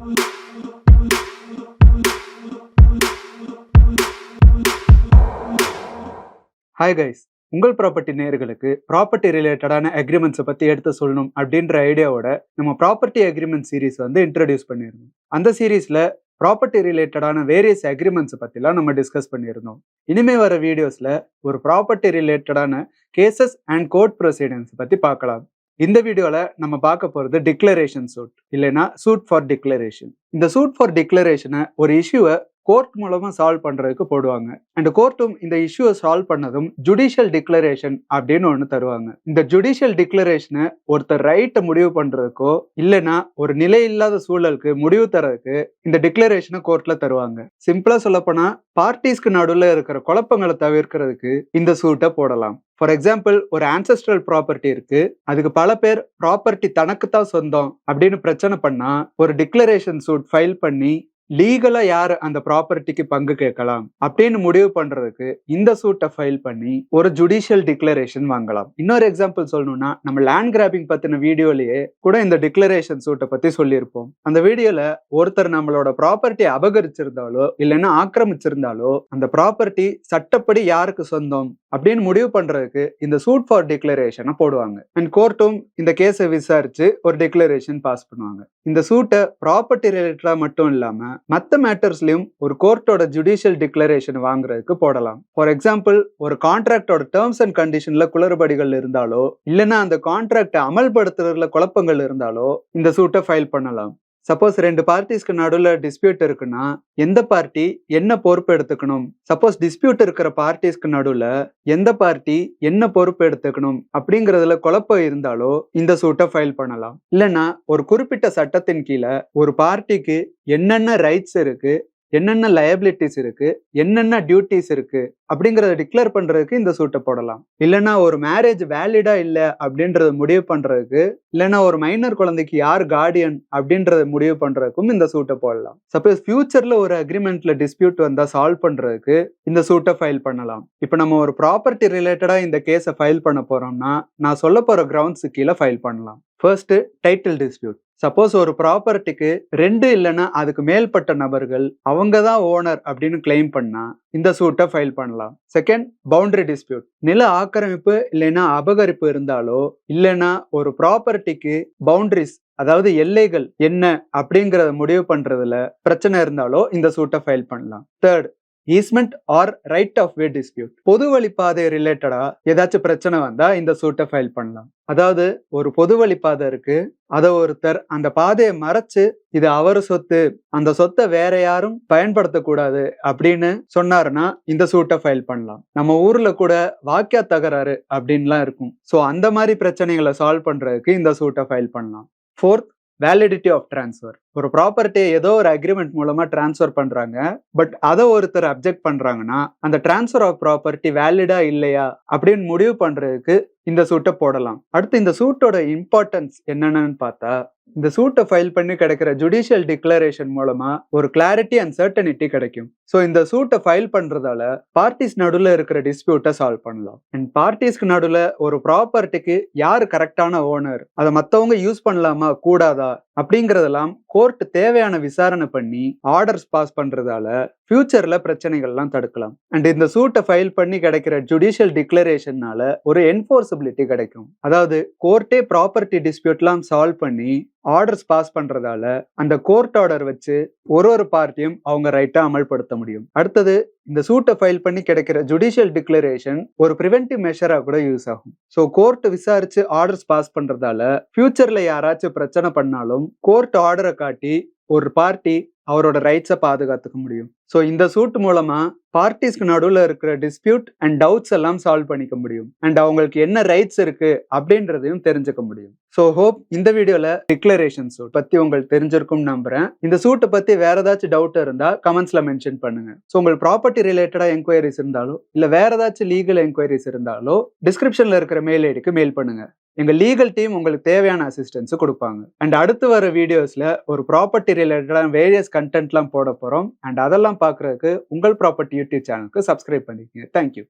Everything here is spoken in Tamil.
ஹாய் கைஸ் உங்கள் ப்ராப்பர்ட்டி நேயர்களுக்கு ப்ராப்பர்ட்டி ரிலேட்டடான அக்ரிமெண்ட்ஸை பற்றி எடுத்து சொல்லணும் அப்படின்ற ஐடியாவோட நம்ம ப்ராப்பர்ட்டி அக்ரிமெண்ட் சீரிஸ் வந்து இன்ட்ரடியூஸ் பண்ணியிருந்தோம். அந்த சீரீஸில் ப்ராப்பர்ட்டி ரிலேட்டடான வேரியஸ் அக்ரிமெண்ட்ஸை பற்றிலாம் நம்ம டிஸ்கஸ் பண்ணியிருந்தோம். இனிமே வர வீடியோஸில் ஒரு ப்ராப்பர்ட்டி ரிலேட்டடான கேசஸ் அண்ட் கோர்ட் ப்ரொசீடிங்ஸ் பற்றி பார்க்கலாம். இந்த வீடியோவில் நம்ம பார்க்க போகிறது டிக்ளரேஷன் சூட் இல்லைன்னா சூட் ஃபார் டிக்ளரேஷன் இந்த சூட் ஃபார் டிக்ளரேஷனை ஒரு இஷ்யூவை கோர்ட் மூலமாக சால்வ் பண்ணுறதுக்கு போடுவாங்க. அண்ட் கோர்ட்டும் இந்த இஷ்யூவை சால்வ் பண்ணதும் ஜுடிஷியல் டிக்ளரேஷன் அப்படின்னு ஒன்று தருவாங்க. இந்த ஜுடிஷியல் டிக்ளரேஷனை ஒருத்தர் ரைட்டை முடிவு பண்ணுறதுக்கோ இல்லைன்னா ஒரு நிலை இல்லாத சூழலுக்கு முடிவு தரதுக்கு இந்த டிக்ளரேஷனை கோர்ட்டில் தருவாங்க. சிம்பிளாக சொல்லப்போனால் பார்ட்டிஸ்க்கு நடுவில் இருக்கிற குழப்பங்களை தவிர்க்கிறதுக்கு இந்த சூட்டை போடலாம். ஃபார் எக்ஸாம்பிள் ஒரு ஆன்செஸ்ட்ரல் ப்ராப்பர்ட்டி இருக்கு. அதுக்கு பல பேர் ப்ராப்பர்ட்டி தனக்கு தான் சொந்தம் அப்படின்னு பிரச்சனை பண்ணா ஒரு டிக்ளரேஷன் சூட் ஃபைல் பண்ணி லீகலா யார் அந்த ப்ராப்பர்ட்டிக்கு பங்கு கேட்கலாம் அப்படின்னு முடிவு பண்றதுக்கு இந்த சூட்டை ஃபைல் பண்ணி ஒரு ஜுடிஷியல் டிக்ளரேஷன் வாங்கலாம். இன்னொரு எக்ஸாம்பிள் சொல்லணும்னா நம்ம லேண்ட் கிராபிங் பத்தின வீடியோலயே கூட இந்த டிக்ளரேஷன் சூட்டை பத்தி சொல்லியிருப்போம். அந்த வீடியோல ஒருத்தர் நம்மளோட ப்ராப்பர்ட்டி அபகரிச்சிருந்தாலோ இல்லைன்னா ஆக்கிரமிச்சிருந்தாலோ அந்த ப்ராப்பர்ட்டி சட்டப்படி யாருக்கு சொந்தம்? அப்படின்னு முடிவு பண்றதுக்கு இந்த சூட் ஃபார் டிக்ளரேஷனை போடுவாங்க. அண்ட் கோர்ட்டும் இந்த கேஸை விசாரிச்சு ஒரு டிக்ளரேஷன் பாஸ் பண்ணுவாங்க. இந்த சூட்டை ப்ராப்பர்ட்டி ரிலேட்டடா மட்டும் இல்லாம மற்ற மேட்டர்ஸ்லயும் ஒரு கோர்ட்டோட ஜுடிஷியல் டிக்ளரேஷன் வாங்குறதுக்கு போடலாம். ஃபார் எக்ஸாம்பிள் ஒரு கான்ட்ராக்டோட டேர்ம்ஸ் அண்ட் கண்டிஷன்ல குளறுபடிகள் இருந்தாலோ இல்லைன்னா அந்த கான்ட்ராக்டை அமல்படுத்துறதுல குழப்பங்கள் இருந்தாலோ இந்த சூட்டை ஃபைல் பண்ணலாம். சப்போஸ் ரெண்டு பார்ட்டிஸ்க்கு நடுவில் டிஸ்பியூட் இருக்குன்னா எந்த பார்ட்டி என்ன பொறுப்பு எடுத்துக்கணும்? சப்போஸ் டிஸ்பியூட் இருக்கிற பார்ட்டிஸ்க்கு நடுவில் எந்த பார்ட்டி என்ன பொறுப்பு எடுத்துக்கணும்? அப்படிங்கறதுல குழப்பம் இருந்தாலோ இந்த சூட்டை ஃபைல் பண்ணலாம். இல்லைன்னா ஒரு குறிப்பிட்ட சட்டத்தின் கீழே ஒரு பார்ட்டிக்கு என்னென்ன ரைட்ஸ் இருக்கு என்னென்ன லயபிலிட்டிஸ் இருக்கு என்னென்ன டியூட்டிஸ் இருக்கு அப்படிங்கறத டிக்ளேர் பண்றதுக்கு இந்த சூட்டை போடலாம். இல்லைன்னா ஒரு மேரேஜ் வேலிடா இல்ல அப்படின்றத முடிவு பண்றதுக்கு இல்லைன்னா ஒரு மைனர் குழந்தைக்கு யார் கார்டியன் அப்படின்றத முடிவு பண்றதுக்கும் இந்த சூட்டை போடலாம். சப்போஸ் ஃபியூச்சர்ல ஒரு அக்ரிமெண்ட்ல டிஸ்பியூட் வந்தா சால்வ் பண்றதுக்கு இந்த சூட்டை ஃபைல் பண்ணலாம். இப்போ நம்ம ஒரு ப்ராப்பர்ட்டி ரிலேட்டடா இந்த கேஸை ஃபைல் பண்ண போறோம்னா நான் சொல்ல போற கிரவுண்ட்ஸ் கீழே ஃபைல் பண்ணலாம். ஃபர்ஸ்ட் டைட்டில் டிஸ்பியூட் சப்போஸ் ஒரு ப்ராப்பர்ட்டிக்கு ரெண்டு இல்லைன்னா அதுக்கு மேல்பட்ட நபர்கள் அவங்க தான் ஓனர் அப்படின்னு கிளைம் பண்ணா இந்த சூட்டை ஃபைல் பண்ணலாம். செகண்ட் பவுண்டரி டிஸ்பியூட் நில ஆக்கிரமிப்பு இல்லைன்னா அபகரிப்பு இருந்தாலோ இல்லைன்னா ஒரு ப்ராப்பர்ட்டிக்கு பவுண்டரிஸ் அதாவது எல்லைகள் என்ன அப்படிங்கிறத முடிவு பண்றதுல பிரச்சனை இருந்தாலோ இந்த சூட்டை ஃபைல் பண்ணலாம். Third easement or right of way dispute பொது வழிப்பாதை ரிலேட்டடா ஏதாச்சும் பிரச்சனை வந்தா இந்த சூட்டை ஃபைல் பண்ணலாம். அதாவது ஒரு பொது வழிப்பாதை இருக்கு. அதை ஒருத்தர் அந்த பாதையை மறைச்சு இது அவர் சொத்து அந்த சொத்தை வேற யாரும் பயன்படுத்தக்கூடாது அப்படின்னு சொன்னாருன்னா இந்த சூட்டை ஃபைல் பண்ணலாம். நம்ம ஊர்ல கூட வாக்கியா தகராறு அப்படின்லாம் இருக்கும். ஸோ அந்த மாதிரி பிரச்சனைகளை சால்வ் பண்றதுக்கு இந்த சூட்டை ஃபைல் பண்ணலாம். ஃபோர்த் வேலிடிட்டி ஆஃப் டிரான்ஸ்ஃபர் ஒரு ப்ராப்பர்ட்டியை ஏதோ ஒரு அக்ரிமெண்ட் மூலமா டிரான்ஸ்ஃபர் பண்றாங்க. பட் அதை ஒருத்தர் அப்ஜெக்ட் பண்றாங்கன்னா அந்த டிரான்ஸ்ஃபர் ஆஃப் ப்ராப்பர்ட்டி வேலிடா இல்லையா அப்படின்னு முடிவு பண்றதுக்கு இந்த சூட்டை போடலாம். அடுத்து இந்த சூட்டோட இம்பார்ட்டன்ஸ் என்னென்னு பார்த்தா இந்த சூட்டை ஃபைல் பண்ணி கிடைக்கிற ஜுடிஷியல் டிக்ளரேஷன் மூலமா ஒரு கிளாரிட்டி அண்ட் சர்டனிட்டி கிடைக்கும். ஸோ இந்த சூட்டை ஃபைல் பண்றதால பார்ட்டிஸ் நடுவில் இருக்கிற டிஸ்பியூட்டை சால்வ் பண்ணலாம். அண்ட் பார்ட்டிஸ்க்கு நடுவில் ஒரு ப்ராப்பர்ட்டிக்கு யார் கரெக்டான ஓனர் அதை மற்றவங்க யூஸ் பண்ணலாமா? கூடாதா? அப்படிங்கறதெல்லாம் கோர்ட் தேவையான விசாரணை பண்ணி ஆர்டர்ஸ் பாஸ் பண்றதால ஃபியூச்சர்ல பிரச்சனைகள்லாம் தடுக்கலாம். அண்ட் இந்த சூட்டை ஃபைல் பண்ணி கிடைக்கிற ஜுடிஷியல் டிக்ளரேஷன்னால ஒரு என்ஃபோர்சபிலிட்டி கிடைக்கும். அதாவது கோர்ட்டே ப்ராப்பர்ட்டி டிஸ்பியூட்லாம் சால்வ் பண்ணி ஆர்டர்ஸ் பாஸ் பண்றதால அந்த கோர்ட் ஆர்டர் வச்சு ஒரு ஒரு பார்ட்டியும் அவங்க ரைட்டா அமல்படுத்த முடியும். அடுத்தது இந்த சூட்டை ஃபைல் பண்ணி கிடைக்கிற ஜுடிஷியல் டிக்ளரேஷன் ஒரு ப்ரிவென்டிவ் மெஷராக கூட யூஸ் ஆகும். ஸோ கோர்ட் விசாரிச்சு ஆர்டர்ஸ் பாஸ் பண்ணுறதால ஃபியூச்சரில் யாராச்சும் பிரச்சனை பண்ணாலும் கோர்ட் ஆர்டரை காட்டி ஒரு பார்ட்டி அவரோட ரைட்ஸை பாதுகாத்துக்க முடியும். ஸோ இந்த சூட் மூலமா பார்ட்டிஸ்க்கு நடுவில் இருக்கிற டிஸ்பியூட் அண்ட் டவுட்ஸ் எல்லாம் சால்வ் பண்ணிக்க முடியும். அண்ட் அவங்களுக்கு என்ன ரைட்ஸ் இருக்கு அப்படின்றதையும் தெரிஞ்சுக்க முடியும். ஸோ ஹோப் இந்த வீடியோல டிக்ளரேஷன் சூட் பத்தி உங்களுக்கு தெரிஞ்சிருக்கும்னு நம்புறேன். இந்த சூட்டை பத்தி வேற ஏதாச்சும் டவுட் இருந்தா கமெண்ட்ஸ்ல மென்ஷன் பண்ணுங்க. ஸோ உங்களுக்கு ப்ராப்பர்ட்டி ரிலேட்டடா என்கொயரிஸ் இருந்தாலோ இல்ல வேற ஏதாச்சும் லீகல் என்கொயரிஸ் இருந்தாலோ டிஸ்கிரிப்ஷன்ல இருக்கிற மெயில் ஐடிக்கு மெயில் பண்ணுங்க. எங்கள் லீகல் டீம் உங்களுக்கு தேவையான அசிஸ்டன்ஸும் கொடுப்பாங்க. அண்ட் அடுத்து வர வீடியோஸில் ஒரு ப்ராப்பர்ட்டி ரிலேட்டடான வேரியஸ் கண்டென்ட்லாம் போட போகிறோம் அண்ட் அதெல்லாம் பார்க்கறதுக்கு உங்கள் ப்ராப்பர்ட்டி யூடியூப் சேனலுக்கு சப்ஸ்கிரைப் பண்ணிக்கங்க. Thank you